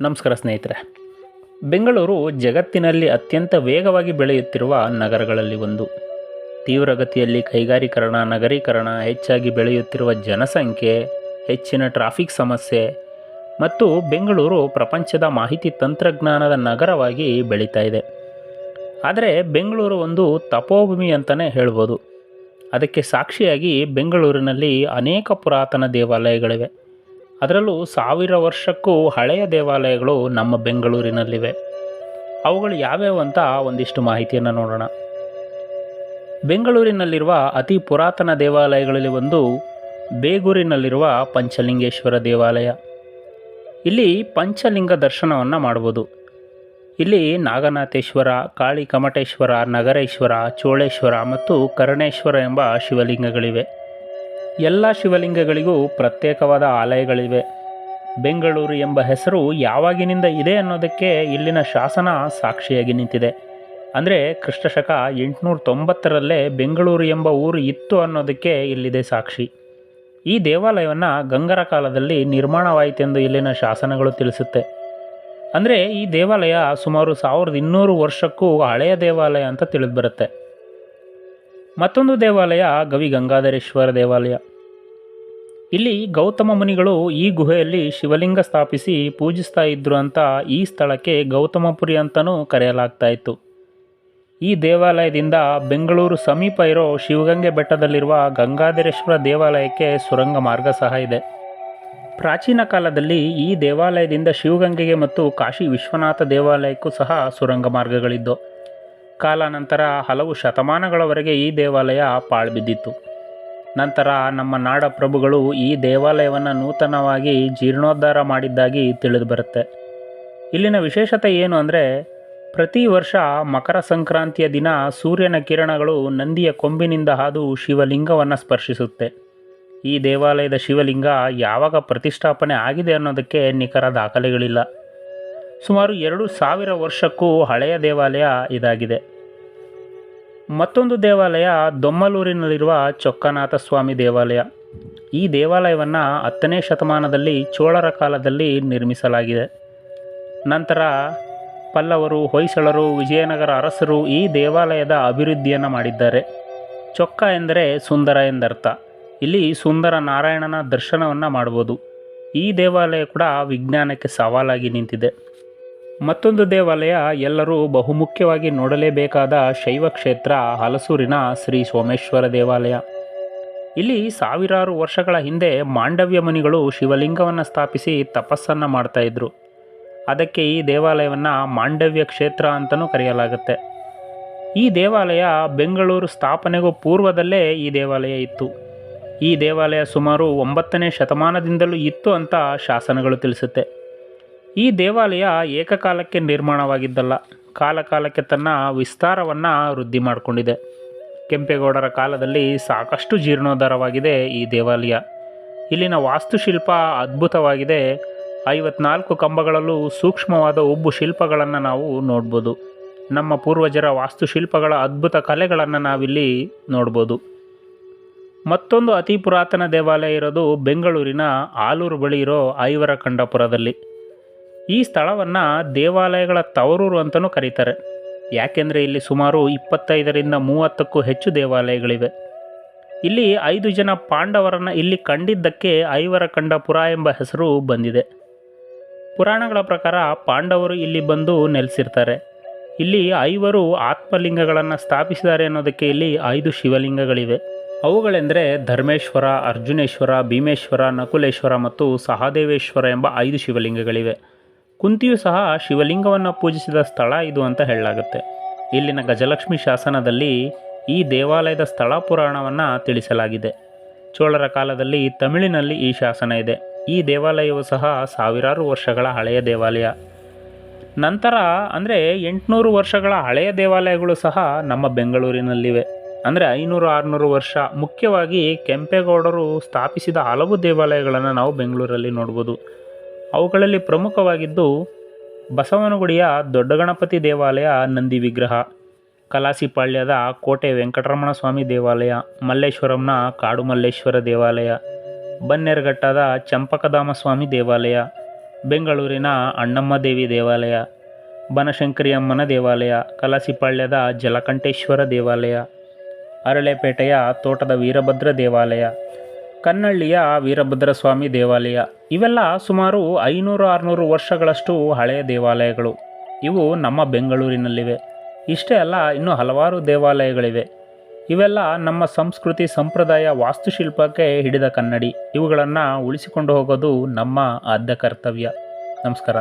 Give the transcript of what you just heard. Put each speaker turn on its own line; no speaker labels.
ನಮಸ್ಕಾರ ಸ್ನೇಹಿತರೆ. ಬೆಂಗಳೂರು ಜಗತ್ತಿನಲ್ಲಿ ಅತ್ಯಂತ ವೇಗವಾಗಿ ಬೆಳೆಯುತ್ತಿರುವ ನಗರಗಳಲ್ಲಿ ಒಂದು. ತೀವ್ರಗತಿಯಲ್ಲಿ ಕೈಗಾರೀಕರಣ, ನಗರೀಕರಣ ಹೆಚ್ಚಾಗಿ ಬೆಳೆಯುತ್ತಿರುವ ಜನಸಂಖ್ಯೆ, ಹೆಚ್ಚಿನ ಟ್ರಾಫಿಕ್ ಸಮಸ್ಯೆ ಮತ್ತು ಬೆಂಗಳೂರು ಪ್ರಪಂಚದ ಮಾಹಿತಿ ತಂತ್ರಜ್ಞಾನದ ನಗರವಾಗಿ ಬೆಳೀತಾ ಇದೆ. ಆದರೆ ಬೆಂಗಳೂರು ಒಂದು ತಪೋಭೂಮಿ ಅಂತಲೇ ಹೇಳ್ಬೋದು. ಅದಕ್ಕೆ ಸಾಕ್ಷಿಯಾಗಿ ಬೆಂಗಳೂರಿನಲ್ಲಿ ಅನೇಕ ಪುರಾತನ ದೇವಾಲಯಗಳಿವೆ. ಅದರಲ್ಲೂ ಸಾವಿರ ವರ್ಷಕ್ಕೂ ಹಳೆಯ ದೇವಾಲಯಗಳು ನಮ್ಮ ಬೆಂಗಳೂರಿನಲ್ಲಿವೆ. ಅವುಗಳು ಯಾವ್ಯಾವು ಅಂತ ಒಂದಿಷ್ಟು ಮಾಹಿತಿಯನ್ನು ನೋಡೋಣ. ಬೆಂಗಳೂರಿನಲ್ಲಿರುವ ಅತಿ ಪುರಾತನ ದೇವಾಲಯಗಳಲ್ಲಿ ಒಂದು ಬೇಗೂರಿನಲ್ಲಿರುವ ಪಂಚಲಿಂಗೇಶ್ವರ ದೇವಾಲಯ. ಇಲ್ಲಿ ಪಂಚಲಿಂಗ ದರ್ಶನವನ್ನು ಮಾಡ್ಬೋದು. ಇಲ್ಲಿ ನಾಗನಾಥೇಶ್ವರ ಕಾಳಿ ಕಮಟೇಶ್ವರ ನಗರೇಶ್ವರ, ಚೋಳೇಶ್ವರ ಮತ್ತು ಕರ್ಣೇಶ್ವರ ಎಂಬ ಶಿವಲಿಂಗಗಳಿವೆ. ಎಲ್ಲ ಶಿವಲಿಂಗಗಳಿಗೂ ಪ್ರತ್ಯೇಕವಾದ ಆಲಯಗಳಿವೆ. ಬೆಂಗಳೂರು ಎಂಬ ಹೆಸರು ಯಾವಾಗಿನಿಂದ ಇದೆ ಅನ್ನೋದಕ್ಕೆ ಇಲ್ಲಿನ ಶಾಸನ ಸಾಕ್ಷಿಯಾಗಿ ನಿಂತಿದೆ. ಅಂದರೆ ಕ್ರಿಸ್ತಶಕ ಎಂಟುನೂರ ತೊಂಬತ್ತರಲ್ಲೇ ಬೆಂಗಳೂರು ಎಂಬ ಊರು ಇತ್ತು ಅನ್ನೋದಕ್ಕೆ ಇಲ್ಲಿದೆ ಸಾಕ್ಷಿ. ಈ ದೇವಾಲಯವನ್ನು ಗಂಗರ ಕಾಲದಲ್ಲಿ ನಿರ್ಮಾಣವಾಯಿತೆಂದು ಇಲ್ಲಿನ ಶಾಸನಗಳು ತಿಳಿಸುತ್ತೆ. ಅಂದರೆ ಈ ದೇವಾಲಯ ಸುಮಾರು ಸಾವಿರದ ಇನ್ನೂರು ವರ್ಷಕ್ಕೂ ಹಳೆಯ ದೇವಾಲಯ ಅಂತ ತಿಳಿದು ಬರುತ್ತೆ ಮತ್ತೊಂದು ದೇವಾಲಯ ಗವಿ ಗಂಗಾಧರೇಶ್ವರ ದೇವಾಲಯ. ಇಲ್ಲಿ ಗೌತಮ ಮುನಿಗಳು ಈ ಗುಹೆಯಲ್ಲಿ ಶಿವಲಿಂಗ ಸ್ಥಾಪಿಸಿ ಪೂಜಿಸ್ತಾ ಇದ್ರು ಅಂತ ಈ ಸ್ಥಳಕ್ಕೆ ಗೌತಮಪುರಿ ಅಂತಲೂ ಕರೆಯಲಾಗ್ತಾ ಇತ್ತು ಈ ದೇವಾಲಯದಿಂದ ಬೆಂಗಳೂರು ಸಮೀಪ ಇರೋ ಶಿವಗಂಗೆ ಬೆಟ್ಟದಲ್ಲಿರುವ ಗಂಗಾಧರೇಶ್ವರ ದೇವಾಲಯಕ್ಕೆ ಸುರಂಗ ಮಾರ್ಗ ಸಹ ಇದೆ. ಪ್ರಾಚೀನ ಕಾಲದಲ್ಲಿ ಈ ದೇವಾಲಯದಿಂದ ಶಿವಗಂಗೆಗೆ ಮತ್ತು ಕಾಶಿ ವಿಶ್ವನಾಥ ದೇವಾಲಯಕ್ಕೂ ಸಹ ಸುರಂಗ ಮಾರ್ಗಗಳಿದ್ದು ಕಾಲಾನಂತರ ಹಲವು ಶತಮಾನಗಳವರೆಗೆ ಈ ದೇವಾಲಯ ಪಾಳ್ಬಿದ್ದಿತ್ತು. ನಂತರ ನಮ್ಮ ನಾಡ ಪ್ರಭುಗಳು ಈ ದೇವಾಲಯವನ್ನು ನೂತನವಾಗಿ ಜೀರ್ಣೋದ್ಧಾರ ಮಾಡಿದ್ದಾಗಿ ತಿಳಿದು ಬರುತ್ತೆ ಇಲ್ಲಿನ ವಿಶೇಷತೆ ಏನು ಅಂದರೆ, ಪ್ರತಿ ವರ್ಷ ಮಕರ ಸಂಕ್ರಾಂತಿಯ ದಿನ ಸೂರ್ಯನ ಕಿರಣಗಳು ನಂದಿಯ ಕೊಂಬಿನಿಂದ ಹಾದು ಶಿವಲಿಂಗವನ್ನು ಸ್ಪರ್ಶಿಸುತ್ತೆ. ಈ ದೇವಾಲಯದ ಶಿವಲಿಂಗ ಯಾವಾಗ ಪ್ರತಿಷ್ಠಾಪನೆ ಆಗಿದೆ ಅನ್ನೋದಕ್ಕೆ ನಿಖರ ದಾಖಲೆಗಳಿಲ್ಲ. ಸುಮಾರು ಎರಡು ಸಾವಿರ ವರ್ಷಕ್ಕೂ ಹಳೆಯ ದೇವಾಲಯ ಇದಾಗಿದೆ. ಮತ್ತೊಂದು ದೇವಾಲಯ ದೊಮ್ಮಲೂರಿನಲ್ಲಿರುವ ಚೊಕ್ಕನಾಥ ಸ್ವಾಮಿ ದೇವಾಲಯ. ಈ ದೇವಾಲಯವನ್ನು ಹತ್ತನೇ ಶತಮಾನದಲ್ಲಿ ಚೋಳರ ಕಾಲದಲ್ಲಿ ನಿರ್ಮಿಸಲಾಗಿದೆ. ನಂತರ ಪಲ್ಲವರು, ಹೊಯ್ಸಳರು, ವಿಜಯನಗರ ಅರಸರು ಈ ದೇವಾಲಯದ ಅಭಿವೃದ್ಧಿಯನ್ನು ಮಾಡಿದ್ದಾರೆ. ಚೊಕ್ಕ ಎಂದರೆ ಸುಂದರ ಎಂದರ್ಥ. ಇಲ್ಲಿ ಸುಂದರ ನಾರಾಯಣನ ದರ್ಶನವನ್ನು ಮಾಡ್ಬೋದು. ಈ ದೇವಾಲಯ ಕೂಡ ವಿಜ್ಞಾನಕ್ಕೆ ಸವಾಲಾಗಿ ನಿಂತಿದೆ. ಮತ್ತೊಂದು ದೇವಾಲಯ ಎಲ್ಲರೂ ಬಹುಮುಖ್ಯವಾಗಿ ನೋಡಲೇಬೇಕಾದ ಶೈವ ಕ್ಷೇತ್ರ ಹಲಸೂರಿನ ಶ್ರೀ ಸೋಮೇಶ್ವರ ದೇವಾಲಯ. ಇಲ್ಲಿ ಸಾವಿರಾರು ವರ್ಷಗಳ ಹಿಂದೆ ಮಾಂಡವ್ಯ ಮುನಿಗಳು ಶಿವಲಿಂಗವನ್ನು ಸ್ಥಾಪಿಸಿ ತಪಸ್ಸನ್ನು ಮಾಡ್ತಾ ಇದ್ರು. ಅದಕ್ಕೆ ಈ ದೇವಾಲಯವನ್ನು ಮಾಂಡವ್ಯ ಕ್ಷೇತ್ರ ಅಂತಲೂ ಕರೆಯಲಾಗುತ್ತೆ. ಈ ದೇವಾಲಯ ಬೆಂಗಳೂರು ಸ್ಥಾಪನೆಗೂ ಪೂರ್ವದಲ್ಲೇ ಈ ದೇವಾಲಯ ಇತ್ತು. ಈ ದೇವಾಲಯ ಸುಮಾರು ಒಂಬತ್ತನೇ ಶತಮಾನದಿಂದಲೂ ಇತ್ತು ಅಂತ ಶಾಸನಗಳು ತಿಳಿಸುತ್ತೆ. ಈ ದೇವಾಲಯ ಏಕಕಾಲಕ್ಕೆ ನಿರ್ಮಾಣವಾಗಿದ್ದಲ್ಲ. ಕಾಲಕಾಲಕ್ಕೆ ತನ್ನ ವಿಸ್ತಾರವನ್ನು ವೃದ್ಧಿ ಮಾಡಿಕೊಂಡಿದೆ. ಕೆಂಪೇಗೌಡರ ಕಾಲದಲ್ಲಿ ಸಾಕಷ್ಟು ಜೀರ್ಣೋದ್ಧಾರವಾಗಿದೆ ಈ ದೇವಾಲಯ. ಇಲ್ಲಿನ ವಾಸ್ತುಶಿಲ್ಪ ಅದ್ಭುತವಾಗಿದೆ. ಐವತ್ನಾಲ್ಕು ಕಂಬಗಳಲ್ಲೂ ಸೂಕ್ಷ್ಮವಾದ ಉಬ್ಬು ಶಿಲ್ಪಗಳನ್ನು ನಾವು ನೋಡ್ಬೋದು. ನಮ್ಮ ಪೂರ್ವಜರ ವಾಸ್ತುಶಿಲ್ಪಗಳ ಅದ್ಭುತ ಕಲೆಗಳನ್ನು ನಾವಿಲ್ಲಿ ನೋಡ್ಬೋದು. ಮತ್ತೊಂದು ಅತಿ ಪುರಾತನ ದೇವಾಲಯ ಇರೋದು ಬೆಂಗಳೂರಿನ ಆಲೂರು ಬಳಿ ಇರೋ ಐವರ ಕಂಡಪುರದಲ್ಲಿ ಈ ಸ್ಥಳವನ್ನು ದೇವಾಲಯಗಳ ತವರೂರು ಅಂತಲೂ ಕರೀತಾರೆ. ಯಾಕೆಂದರೆ ಇಲ್ಲಿ ಸುಮಾರು ಇಪ್ಪತ್ತೈದರಿಂದ ಮೂವತ್ತಕ್ಕೂ ಹೆಚ್ಚು ದೇವಾಲಯಗಳಿವೆ. ಇಲ್ಲಿ ಐದು ಜನ ಪಾಂಡವರನ್ನು ಇಲ್ಲಿ ಕಂಡಿದ್ದಕ್ಕೆ ಐವರ ಕಂಡಪುರ ಎಂಬ ಹೆಸರು ಬಂದಿದೆ. ಪುರಾಣಗಳ ಪ್ರಕಾರ ಪಾಂಡವರು ಇಲ್ಲಿ ಬಂದು ನೆಲೆಸಿರ್ತಾರೆ. ಇಲ್ಲಿ ಐವರು ಆತ್ಮಲಿಂಗಗಳನ್ನು ಸ್ಥಾಪಿಸಿದ್ದಾರೆ ಅನ್ನೋದಕ್ಕೆ ಇಲ್ಲಿ ಐದು ಶಿವಲಿಂಗಗಳಿವೆ. ಅವುಗಳೆಂದರೆ ಧರ್ಮೇಶ್ವರ, ಅರ್ಜುನೇಶ್ವರ, ಭೀಮೇಶ್ವರ, ನಕುಲೇಶ್ವರ ಮತ್ತು ಸಹದೇವೇಶ್ವರ ಎಂಬ ಐದು ಶಿವಲಿಂಗಗಳಿವೆ. ಕುಂತಿಯು ಸಹ ಶಿವಲಿಂಗವನ್ನು ಪೂಜಿಸಿದ ಸ್ಥಳ ಇದು ಅಂತ ಹೇಳಲಾಗುತ್ತೆ. ಇಲ್ಲಿನ ಗಜಲಕ್ಷ್ಮಿ ಶಾಸನದಲ್ಲಿ ಈ ದೇವಾಲಯದ ಸ್ಥಳ ಪುರಾಣವನ್ನು ತಿಳಿಸಲಾಗಿದೆ. ಚೋಳರ ಕಾಲದಲ್ಲಿ ತಮಿಳಿನಲ್ಲಿ ಈ ಶಾಸನ ಇದೆ. ಈ ದೇವಾಲಯವು ಸಹ ಸಾವಿರಾರು ವರ್ಷಗಳ ಹಳೆಯ ದೇವಾಲಯ. ನಂತರ ಅಂದರೆ ಎಂಟುನೂರು ವರ್ಷಗಳ ಹಳೆಯ ದೇವಾಲಯಗಳು ಸಹ ನಮ್ಮ ಬೆಂಗಳೂರಿನಲ್ಲಿವೆ. ಅಂದರೆ ಐನೂರು, ಆರುನೂರು ವರ್ಷ ಮುಖ್ಯವಾಗಿ ಕೆಂಪೇಗೌಡರು ಸ್ಥಾಪಿಸಿದ ಹಲವು ದೇವಾಲಯಗಳನ್ನು ನಾವು ಬೆಂಗಳೂರಲ್ಲಿ ನೋಡ್ಬೋದು. ಅವುಗಳಲ್ಲಿ ಪ್ರಮುಖವಾಗಿದ್ದು ಬಸವನಗುಡಿಯ ದೊಡ್ಡ ಗಣಪತಿ ದೇವಾಲಯ ನಂದಿ ವಿಗ್ರಹ ಕಲಾಸಿಪಾಳ್ಯದ ಕೋಟೆ ವೆಂಕಟರಮಣ ಸ್ವಾಮಿ ದೇವಾಲಯ, ಮಲ್ಲೇಶ್ವರಂನ ಕಾಡು ಮಲ್ಲೇಶ್ವರ ದೇವಾಲಯ, ಬನ್ನೇರುಘಟ್ಟದ ಚಂಪಕಧಾಮ ಸ್ವಾಮಿ ದೇವಾಲಯ, ಬೆಂಗಳೂರಿನ ಅಣ್ಣಮ್ಮ ದೇವಿ ದೇವಾಲಯ, ಬನಶಂಕರಿಯಮ್ಮನ ದೇವಾಲಯ ಕಲಾಸಿಪಾಳ್ಯದ ಜಲಕಂಠೇಶ್ವರ ದೇವಾಲಯ, ಅರಳೆಪೇಟೆಯ ತೋಟದ ವೀರಭದ್ರ ದೇವಾಲಯ ಕನ್ನಳ್ಳಿಯ ವೀರಭದ್ರ ಸ್ವಾಮಿ ದೇವಾಲಯ. ಇವೆಲ್ಲ ಸುಮಾರು ಐನೂರು ಆರುನೂರು ವರ್ಷಗಳಷ್ಟು ಹಳೆಯ ದೇವಾಲಯಗಳು. ಇವು ನಮ್ಮ ಬೆಂಗಳೂರಿನಲ್ಲಿವೆ. ಇಷ್ಟೇ ಅಲ್ಲ, ಇನ್ನೂ ಹಲವಾರು ದೇವಾಲಯಗಳಿವೆ. ಇವೆಲ್ಲ ನಮ್ಮ ಸಂಸ್ಕೃತಿ ಸಂಪ್ರದಾಯ ವಾಸ್ತುಶಿಲ್ಪಕ್ಕೆ ಹಿಡಿದ ಕನ್ನಡಿ. ಇವುಗಳನ್ನು ಉಳಿಸಿಕೊಂಡು ಹೋಗೋದು ನಮ್ಮ ಆದ್ಯ ಕರ್ತವ್ಯ. ನಮಸ್ಕಾರ.